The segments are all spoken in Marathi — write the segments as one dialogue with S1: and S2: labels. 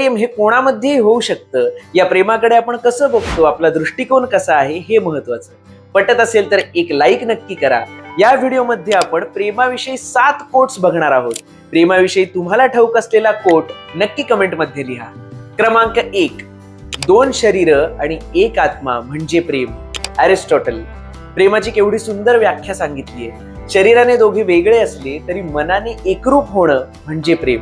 S1: प्रेम हे कोणामध्येही होऊ शकतं? या प्रेमाकडे आपण कसं बघतो? आपला दृष्टिकोन कसा आहे? हे महत्वाचं पटत असेल तर एक लाईक नक्की करा. या व्हिडिओमध्ये आपण प्रेमाविषयी सात कोट्स बघणार आहोत. प्रेमाविषयी तुम्हाला ठाऊक असलेला कोट नक्की कमेंटमध्ये लिहा. क्रमांक एक. दोन शरीर आणि एक आत्मा म्हणजे प्रेम. अरिस्टॉटल. प्रेमाची केवढी सुंदर व्याख्या सांगितली आहे शरीराने दोघे वेगळे असले तरी मनाने एकरूप होणं म्हणजे प्रेम.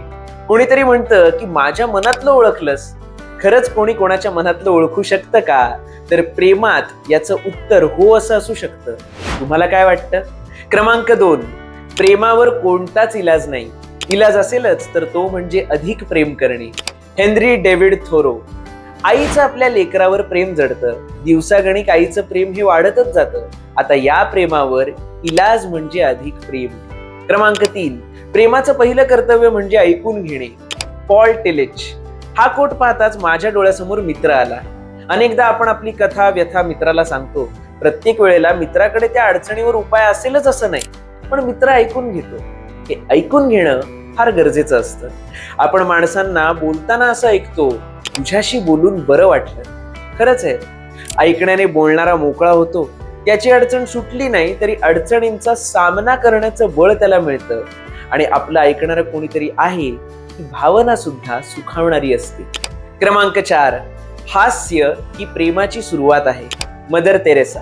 S1: कोणीतरी म्हणतं की माझ्या मनातलं ओळखलंस. खरंच कोणी कोणाच्या मनातलं ओळखू शकतं का? तर प्रेमात याचं उत्तर हो असं असू शकतं. तुम्हाला काय वाटतं? क्रमांक दोन. प्रेमावर कोणताच इलाज नाही. इलाज असेलच तर तो म्हणजे अधिक प्रेम करणे. Henry David Thoreau. आईचं आपल्या लेकरावर प्रेम जडतं. दिवसागणिक आईचं प्रेम हे वाढतच जातं. आता या प्रेमावर इलाज म्हणजे अधिक प्रेम. क्रमांक तीन. प्रेमाचं पहिलं कर्तव्य म्हणजे ऐकून घेणे. Paul Tillich. हा कोट पाहताच माझ्या डोळ्यासमोर मित्र आला. अनेकदा आपण आपली कथा व्यथा मित्राला सांगतो. प्रत्येक वेळेला मित्राकडे त्या अडचणीवर उपाय असेलच असं नाही. पण मित्र ऐकून घेतो. हे ऐकून घेणं फार गरजेचं असतं. आपण माणसांना बोलताना असं ऐकतो तुझ्याशी बोलून बरं वाटलं. खरंच आहे. ऐकण्याने बोलणारा मोकळा होतो. त्याची अडचण सुटली नाही तरी अडचणींचा सामना करण्याचं बळ त्याला मिळतं. आणि आपलं ऐकणारं कोणीतरी आहे ही भावना सुद्धा सुखावणारी असते. क्रमांक चार हास्य ही प्रेमाची सुरुवात आहे. Mother Teresa.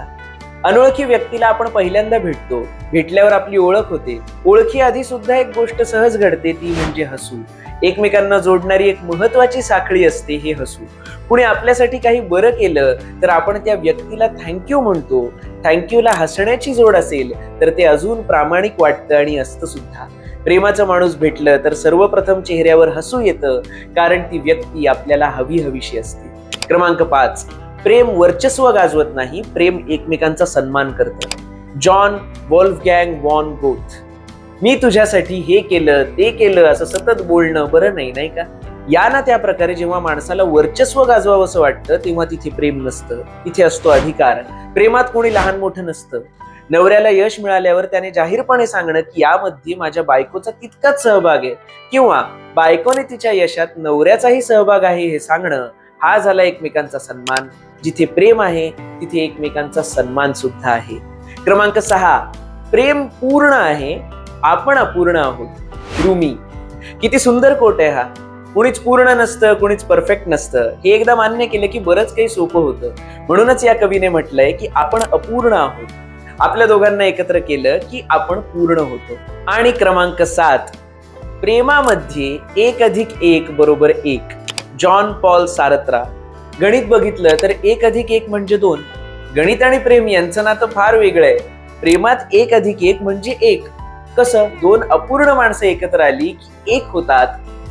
S1: अनोळखी व्यक्तीला आपण पहिल्यांदा भेटतो. भेटल्यावर आपली ओळख होते. ओळखी आधी सुद्धा एक गोष्ट सहज घडते ती म्हणजे हसू एकमेकांना जोडणारी एक महत्वाची साखळी असते हे हसू. कुणी आपल्यासाठी काही बरं केलं तर आपण त्या व्यक्तीला थँक्यू म्हणतो. थँक्यूला हसण्याची जोड असेल तर ते अजून प्रामाणिक वाटतं आणि असतं सुद्धा प्रेमाचं माणूस भेटलं तर सर्वप्रथम चेहऱ्यावर हसू येतं कारण ती व्यक्ती आपल्याला हवी हवीशी असते. क्रमांक पाच. प्रेम वर्चस्व गाजवत नाही प्रेम एकमेकांचा सन्मान करतं. Johann Wolfgang von Goethe. मी तुझ्यासाठी हे केलं ते केलं असं सतत बोलणं बरं नाही नाही का? या ना त्या प्रकारे जेव्हा माणसाला वर्चस्व गाजवावं असं वाटतं तेव्हा तिथे प्रेम नसतं. तिथे असतो अधिकार. प्रेमात कोणी लहान मोठं नसतं. नवऱ्याला यश मिळाल्यावर त्याने जाहीरपणे सांगणं की यामध्ये माझ्या बायकोचा तितकाच सहभाग आहे. किंवा बायकोने तिच्या यशात नवऱ्याचाही सहभाग आहे हे सांगणं हा झाला एकमेकांचा सन्मान. जिथे प्रेम आहे तिथे एकमेकांचा सन्मान सुद्धा आहे. क्रमांक सहा. प्रेम पूर्ण आहे आपण अपूर्ण आहोत. रुमी. किती सुंदर कोट आहे हा. कुणीच पूर्ण नसतं कुणीच परफेक्ट नसतं. हे एकदा मान्य केलं की बरंच काही सोपं होतं. म्हणूनच या कवीने म्हटलंय की आपण अपूर्ण आहोत. आपल्या दोघांना एकत्र केलं की आपण पूर्ण होतो. आणि क्रमांक सात. प्रेमामध्ये एक अधिक एक बरोबर एक. John Paul Sartre. गणित बघितलं तर एक अधिक एक म्हणजे दोन. गणित आणि प्रेम यांचं नातं फार वेगळं आहे. प्रेमात एक अधिक एक म्हणजे एक. कसं दोन अपूर्ण माणसं एकत्र आली की एक होतात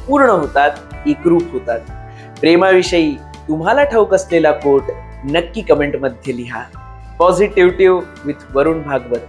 S1: पूर्ण होतात एकरूप होतात. प्रेमाविषयी तुम्हाला ठाऊक असलेला कोट नक्की कमेंटमध्ये लिहा. Positive with Varun Bhagwat